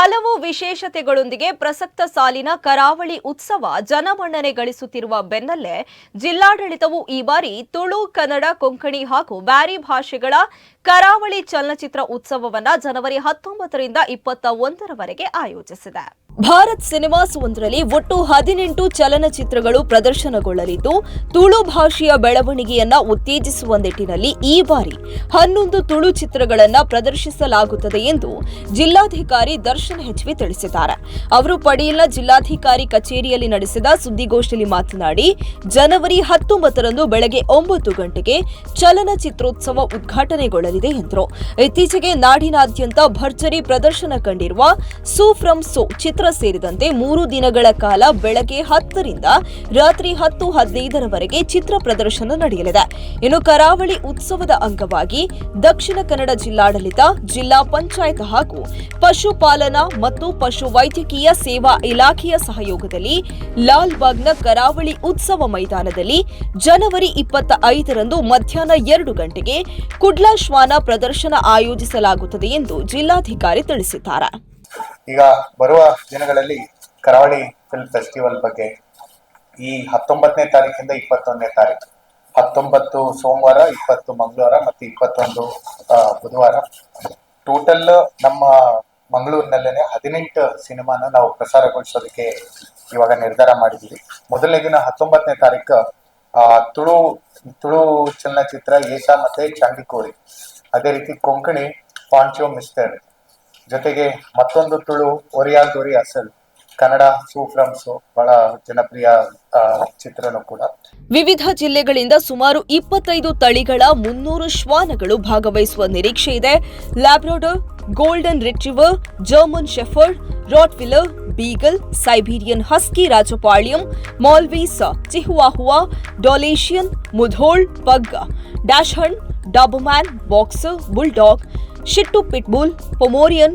ಹಲವು ವಿಶೇಷತೆಗಳೊಂದಿಗೆ ಪ್ರಸಕ್ತ ಸಾಲಿನ ಕರಾವಳಿ ಉತ್ಸವ ಜನಮನ್ನಣೆ ಗಳಿಸುತ್ತಿರುವ ಬೆನ್ನಲ್ಲೇ ಜಿಲ್ಲಾಡಳಿತವು ಈ ಬಾರಿ ತುಳು ಕನ್ನಡ ಕೊಂಕಣಿ ಹಾಗೂ ಬ್ಯಾರಿ ಭಾಷೆಗಳ ಕರಾವಳಿ ಚಲನಚಿತ್ರ ಉತ್ಸವವನ್ನ ಜನವರಿ ಹತ್ತೊಂಬತ್ತರಿಂದ ಇಪ್ಪತ್ತ ಒಂದರವರೆಗೆ ಆಯೋಜಿಸಿದೆ. ಭಾರತ್ ಸಿನಿಮಾಸ್ ಒಂದರಲ್ಲಿ ಒಟ್ಟು ಹದಿನೆಂಟು ಚಲನಚಿತ್ರಗಳು ಪ್ರದರ್ಶನಗೊಳ್ಳಲಿದ್ದು, ತುಳು ಭಾಷೆಯ ಬೆಳವಣಿಗೆಯನ್ನ ಉತ್ತೇಜಿಸುವ ನಿಟ್ಟಿನಲ್ಲಿ ಈ ಬಾರಿ ಹನ್ನೊಂದು ತುಳು ಚಿತ್ರಗಳನ್ನ ಪ್ರದರ್ಶಿಸಲಾಗುತ್ತದೆ ಎಂದು ಜಿಲ್ಲಾಧಿಕಾರಿ ದರ್ಶನ್ ಹೆಚ್ವಿ ತಿಳಿಸಿದ್ದಾರೆ. ಅವರು ಪಡೆಯಲ್ಲ ಜಿಲ್ಲಾಧಿಕಾರಿ ಕಚೇರಿಯಲ್ಲಿ ನಡೆಸಿದ ಸುದ್ದಿಗೋಷ್ಠಿಯಲ್ಲಿ ಮಾತನಾಡಿ, ಜನವರಿ ಹತ್ತೊಂಬತ್ತರಂದು ಬೆಳಗ್ಗೆ ಒಂಬತ್ತು ಗಂಟೆಗೆ ಚಲನಚಿತ್ರೋತ್ಸವ ಉದ್ಘಾಟನೆಗೊಳ್ಳಲಿದೆ. ಎಂದರು. ಇತ್ತೀಚೆಗೆ ನಾಡಿನಾದ್ಯಂತ ಭರ್ಜರಿ ಪ್ರದರ್ಶನ ಕಂಡಿರುವ ಸೂ ಫ್ರಮ್ ಸೋ ಚಿತ್ರ ಸೇರಿದಂತೆ ಮೂರು ದಿನಗಳ ಕಾಲ ಬೆಳಗ್ಗೆ ಹತ್ತರಿಂದ ರಾತ್ರಿ ಹತ್ತು ಹದಿನೈದರವರೆಗೆ ಚಿತ್ರ ಪ್ರದರ್ಶನ ನಡೆಯಲಿದೆ. ಇನ್ನು ಕರಾವಳಿ ಉತ್ಸವದ ಅಂಗವಾಗಿ ದಕ್ಷಿಣ ಕನ್ನಡ ಜಿಲ್ಲಾಡಳಿತ, ಜಿಲ್ಲಾ ಪಂಚಾಯತ್ ಹಾಗೂ ಪಶುಪಾಲನಾ ಮತ್ತು ಪಶು ವೈದ್ಯಕೀಯ ಸೇವಾ ಇಲಾಖೆಯ ಸಹಯೋಗದಲ್ಲಿ ಲಾಲ್ಬಾಗ್ನ ಕರಾವಳಿ ಉತ್ಸವ ಮೈದಾನದಲ್ಲಿ ಜನವರಿ ಇಪ್ಪತ್ತ ಐದರಂದು ಮಧ್ಯಾಹ್ನ ಎರಡು ಗಂಟೆಗೆ ಕುಡ್ಲಾ ಪ್ರದರ್ಶನ ಆಯೋಜಿಸಲಾಗುತ್ತದೆ ಎಂದು ಜಿಲ್ಲಾಧಿಕಾರಿ ತಿಳಿಸಿದ್ದಾರೆ. ಈಗ ಬರುವ ದಿನಗಳಲ್ಲಿ ಕರಾವಳಿ ಫಿಲ್ಮ್ ಫೆಸ್ಟಿವಲ್ ಬಗ್ಗೆ ಈ ಹತ್ತೊಂಬತ್ತನೇ ತಾರೀಕಿಂದ ಇಪ್ಪತ್ತೊಂದನೇ ತಾರೀಕು, ಹತ್ತೊಂಬತ್ತು ಸೋಮವಾರ, ಇಪ್ಪತ್ತು ಮಂಗಳವಾರ ಮತ್ತು ಇಪ್ಪತ್ತೊಂದು ಬುಧವಾರ. ಟೋಟಲ್ ನಮ್ಮ ಮಂಗಳೂರಿನಲ್ಲೇ ಹದಿನೆಂಟು ಸಿನಿಮಾನ ನಾವು ಪ್ರಸಾರಗೊಳಿಸೋದಕ್ಕೆ ಇವಾಗ ನಿರ್ಧಾರ ಮಾಡಿದ್ದೀವಿ. ಮೊದಲನೇ ದಿನ ಹತ್ತೊಂಬತ್ತನೇ ತಾರೀಕು ತುಳು ತುಳು ಚಲನಚಿತ್ರ ಏಸ ಮತ್ತೆ ಚಾಂಡಿಕೋರಿ. ಅದೇ ರೀತಿ ಕೊಂಕಣಿ, ಪಾಂಚೋ ಮಿಸ್ಟರ್. ಜೊತೆಗೆ ಮತ್ತೊಂದು ತುಳು, ಒರಿಯಾಲ್ ದೊರಿ ಅಸಲ್. ಕನ್ನಡ ಸೂಫ್ರಮ್ಸು ಬಹಳ ಜನಪ್ರಿಯ ಚಿತ್ರನೂ ಕೂಡ. ವಿವಿಧ ಜಿಲ್ಲೆಗಳಿಂದ ಸುಮಾರು ಇಪ್ಪತ್ತೈದು ತಳಿಗಳ ಮುನ್ನೂರು ಶ್ವಾನಗಳು ಭಾಗವಹಿಸುವ ನಿರೀಕ್ಷೆ ಇದೆ. Labrador golden retriever German shepherd rottweiler beagle Siberian husky Rajapalayam मॉलवीसा chihuahua dalmatian Mudhol pug dachshund doberman boxer bulldog शिट्टू pitbull Pomeranian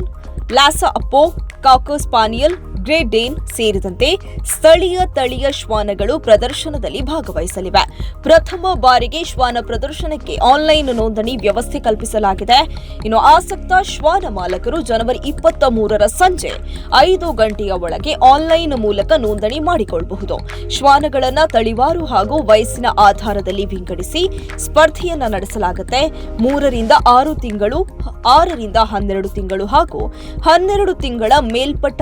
Lhasa apso cocker spaniel Great Dane ಸೇರಿದಂತೆ ಸ್ಥಳೀಯ ತಳಿಯ ಶ್ವಾನಗಳು ಪ್ರದರ್ಶನದಲ್ಲಿ ಭಾಗವಹಿಸಲಿವೆ. ಪ್ರಥಮ ಬಾರಿಗೆ ಶ್ವಾನ ಪ್ರದರ್ಶನಕ್ಕೆ ಆನ್ಲೈನ್ ನೋಂದಣಿ ವ್ಯವಸ್ಥೆ ಕಲ್ಪಿಸಲಾಗಿದೆ. ಇನ್ನು ಆಸಕ್ತ ಶ್ವಾನ ಮಾಲಕರು ಜನವರಿ ಇಪ್ಪತ್ತ ಮೂರರ ಸಂಜೆ ಐದು ಗಂಟೆಯ ಒಳಗೆ ಆನ್ಲೈನ್ ಮೂಲಕ ನೋಂದಣಿ ಮಾಡಿಕೊಳ್ಳಬಹುದು ಶ್ವಾನಗಳನ್ನು ತಳಿವಾರು ಹಾಗೂ ವಯಸ್ಸಿನ ಆಧಾರದಲ್ಲಿ ವಿಂಗಡಿಸಿ ಸ್ಪರ್ಧೆಯನ್ನು ನಡೆಸಲಾಗುತ್ತೆ. ಮೂರರಿಂದ ಆರು ತಿಂಗಳು, ಆರರಿಂದ ಹನ್ನೆರಡು ತಿಂಗಳು ಹಾಗೂ ಹನ್ನೆರಡು ತಿಂಗಳ ಮೇಲ್ಪಟ್ಟ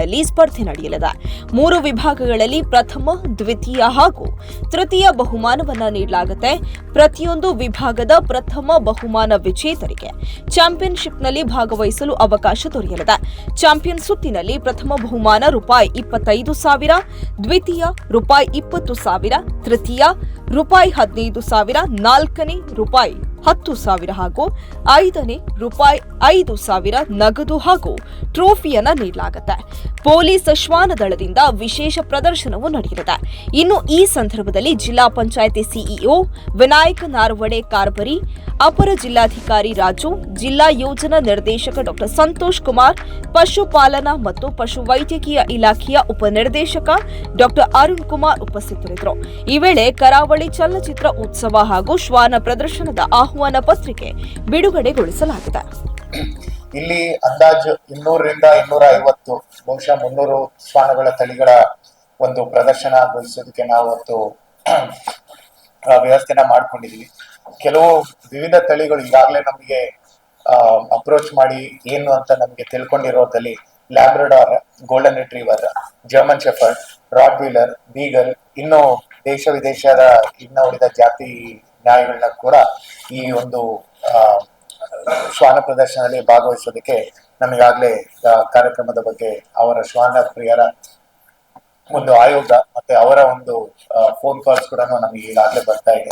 ವಿಭಾಗಗಳಲ್ಲಿ ಸ್ಪರ್ಧೆ ನಡೆಯಲಿದೆ. ಮೂರು ವಿಭಾಗಗಳಲ್ಲಿ ಪ್ರಥಮ, ದ್ವಿತೀಯ ಹಾಗೂ ತೃತೀಯ ಬಹುಮಾನವನ್ನು ನೀಡಲಾಗುತ್ತೆ. ಪ್ರತಿಯೊಂದು ವಿಭಾಗದ ಪ್ರಥಮ ಬಹುಮಾನ ವಿಜೇತರಿಗೆ ಚಾಂಪಿಯನ್ಶಿಪ್ನಲ್ಲಿ ಭಾಗವಹಿಸಲು ಅವಕಾಶ ದೊರೆಯಲಿದೆ. ಚಾಂಪಿಯನ್ ಸುತ್ತಿನಲ್ಲಿ ಪ್ರಥಮ ಬಹುಮಾನ ರೂಪಾಯಿ ಇಪ್ಪತ್ತೈದು ಸಾವಿರ, ದ್ವಿತೀಯ ರೂಪಾಯಿ ಇಪ್ಪತ್ತು ಸಾವಿರ, ತೃತೀಯ ರೂಪಾಯಿ ಹದಿನೈದು ಸಾವಿರ, ನಾಲ್ಕನೇ ರೂಪಾಯಿ ಹತ್ತು ಸಾವಿರ ಹಾಗೂ ಐದನೇ ರೂಪಾಯಿ ಐದು ಸಾವಿರ ನಗದು ಹಾಗೂ ಟ್ರೋಫಿಯನ್ನ ನೀಡಲಾಗುತ್ತೆ. ಪೊಲೀಸ್ ಶ್ವಾನ ದಳದಿಂದ ವಿಶೇಷ ಪ್ರದರ್ಶನವು ನಡೆಯಲಿದೆ. ಇನ್ನು ಈ ಸಂದರ್ಭದಲ್ಲಿ ಜಿಲ್ಲಾ ಪಂಚಾಯಿತಿ ಸಿಇಒ ವಿನಾಯಕ ನಾರ್ವಡೆ ಕಾರ್ಬರಿ ಅಪರ ಜಿಲ್ಲಾಧಿಕಾರಿ ರಾಜು, ಜಿಲ್ಲಾ ಯೋಜನಾ ನಿರ್ದೇಶಕ ಡಾಕ್ಟರ್ ಸಂತೋಷ್ ಕುಮಾರ್, ಪಶುಪಾಲನಾ ಮತ್ತು ಪಶು ವೈದ್ಯಕೀಯ ಇಲಾಖೆಯ ಉಪನಿರ್ದೇಶಕ ಡಾಕ್ಟರ್ ಅರುಣ್ ಕುಮಾರ್ ಉಪಸ್ಥಿತರಿದ್ದರು. ಈ ವೇಳೆ ಕರಾವಳಿ ಚಲನಚಿತ್ರ ಉತ್ಸವ ಹಾಗೂ ಶ್ವಾನ ಪ್ರದರ್ಶನದ ಆಹ್ವಾನ ಪತ್ರಿಕೆ ಬಿಡುಗಡೆಗೊಳಿಸಲಾಗಿದೆ. ಇಲ್ಲಿ ಅಂದಾಜು ಇನ್ನೂರರಿಂದ ಇನ್ನೂರ ಐವತ್ತು ಬಹುಶಃ ಮುನ್ನೂರು ಶ್ವಾನಗಳ ತಳಿಗಳ ಒಂದು ಪ್ರದರ್ಶನಗೊಳಿಸೋದಕ್ಕೆ ನಾವು ಅವತ್ತು ವ್ಯವಸ್ಥೆನ ಮಾಡ್ಕೊಂಡಿದೀವಿ. ಕೆಲವು ವಿವಿಧ ತಳಿಗಳು ಈಗಾಗಲೇ ನಮಗೆ ಅಪ್ರೋಚ್ ಮಾಡಿ ಏನು ಅಂತ ನಮಗೆ ತಿಳ್ಕೊಂಡಿರೋದಲ್ಲಿ Labrador golden retriever German shepherd Rottweiler beagle ಇನ್ನು ದೇಶ ವಿದೇಶದ ಇನ್ನ ಉಳಿದ ಜಾತಿ ನಾಯಿಗಳನ್ನ ಕೂಡ ಈ ಒಂದು ಶ್ವಾನ ಪ್ರದರ್ಶನದಲ್ಲಿ ಭಾಗವಹಿಸೋದಕ್ಕೆ ನಮಗಾಗ್ಲೇ ಕಾರ್ಯಕ್ರಮದ ಬಗ್ಗೆ ಅವರ ಶ್ವಾನ ಪ್ರಿಯರ ಒಂದು ಆಯೋಗ ಮತ್ತೆ ಅವರ ಒಂದು ಫೋನ್ ಕಾಲ್ಸ್ ಕೂಡ ನಮಗೆ ಈಗಾಗಲೇ ಬರ್ತಾ ಇದೆ.